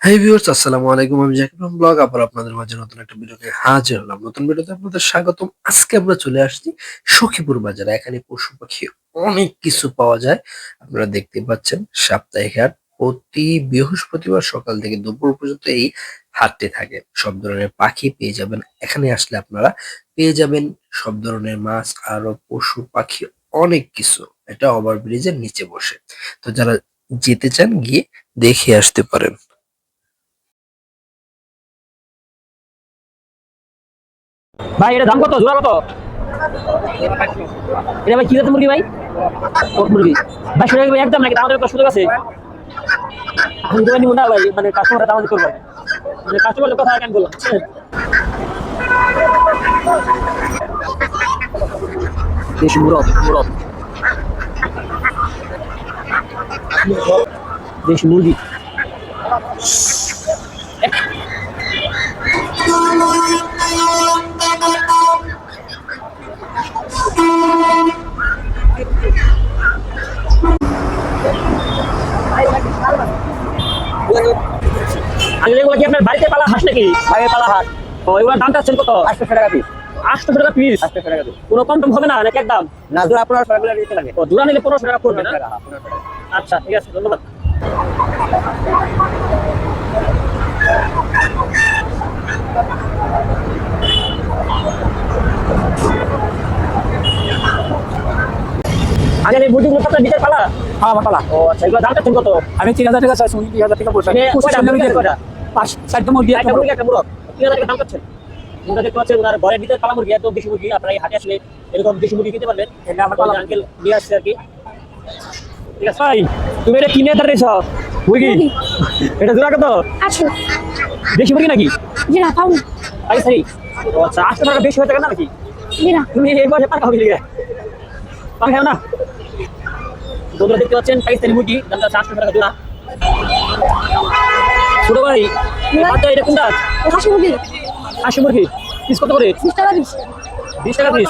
Hi viewers আসসালামু আলাইকুম। আমি জাকির খান ব্লগ আবার আপনাদের মাঝে নতুন একটা ভিডিওকে হাজির হলাম। নতুন ভিডিওতে আপনাদের স্বাগতম। আজকে আমরা চলে আসছি সখীপুর বাজারে। এখানে পশু পাখি অনেক কিছু পাওয়া যায়। আপনারা দেখতে পাচ্ছেন, সাপ্তাহিক হাট প্রতি বৃহস্পতিবার সকাল থেকে দুপুর পর্যন্ত এই হাটটি থাকে। সব ধরনের পাখি পেয়ে যাবেন। এখানে আসলে আপনারা পেয়ে যাবেন সব ধরনের মাছ আরও পশু পাখি অনেক কিছু। এটা ওভার ব্রিজের নিচে বসে। তো যারা যেতে চান গিয়ে দেখে আসতে পারেন। ভাই, এটা দাম কত? জোড়া কত? এটা ভাই, কি জাতের মুরগি ভাই? মুরগি? ভাই ভাই একদম নাকি আমাদের একটা সুযোগ আছে? আমি দোকান নিব না ভাই মানে কাস্টমার দাম করব। মানে কাস্টমারের কথা কেন বললাম? দেশি মুরগ মুরগ। দেশি মুরগি। আমি এগুলো কি আপনার বাড়িতে পালা হাঁস নাকি? আগে পালা হাট ও এগুলোর দাম চাচ্ছেন কত? আটশো টাকা পিস আটশো টাকা পিস আটশো টাকা কোনো কম হবে না নাকি একদম? না জোড়া আপনার সরকার দিতে লাগে। ও দুরা নিলে পনেরোশো টাকা না? হ্যাঁ। আচ্ছা ঠিক আছে ধন্যবাদ। আগে এই মুরগিগুলো কত পালা? হ্যাঁ ও আচ্ছা এগুলো কত? আমি তিন হাজার টাকা চাইছি উনি দুই হাজার টাকা বলছেন মানে পঁচিশ পাঁচ চারটে মুরগি একটা একটা মুরগি। একটা মুরগ। তিন হাজার টাকা দাম চাচ্ছেন তোমরা দেখতে পাচ্ছেন ওনার ঘরের ভিতরে পালা মুরগি একদম দেশি মুরগি আপনারা এই হাটে আসলে এরকম দেশি মুরগি কিনতে পারবেন। এটা আমার পালা। আঙ্কেল নিয়ে আসছে আর কি। ঠিক আছে ভাই তুমি এটা কিনে দাঁড়িয়েছ মুরগি? এটা জোড়া কত? দেশি মুরগি নাকি? জি না পাও না আরে সারি। ও আচ্ছা আটশো টাকা বেশি হয়ে থাকে না নাকি? জি না তুমি এই হবে লিগে না? বন্ধুরা দেখতে পাচ্ছেন পাকিস্তানি মুরগি দামটা চারশো টাকা জোড়া ছোট ভাই বাচ্চা এটা কোনটা? হাসি মুরগি। হাসি মুরগি। পিস কত করে? বিশ টাকা পিস। বিশ টাকা পিস।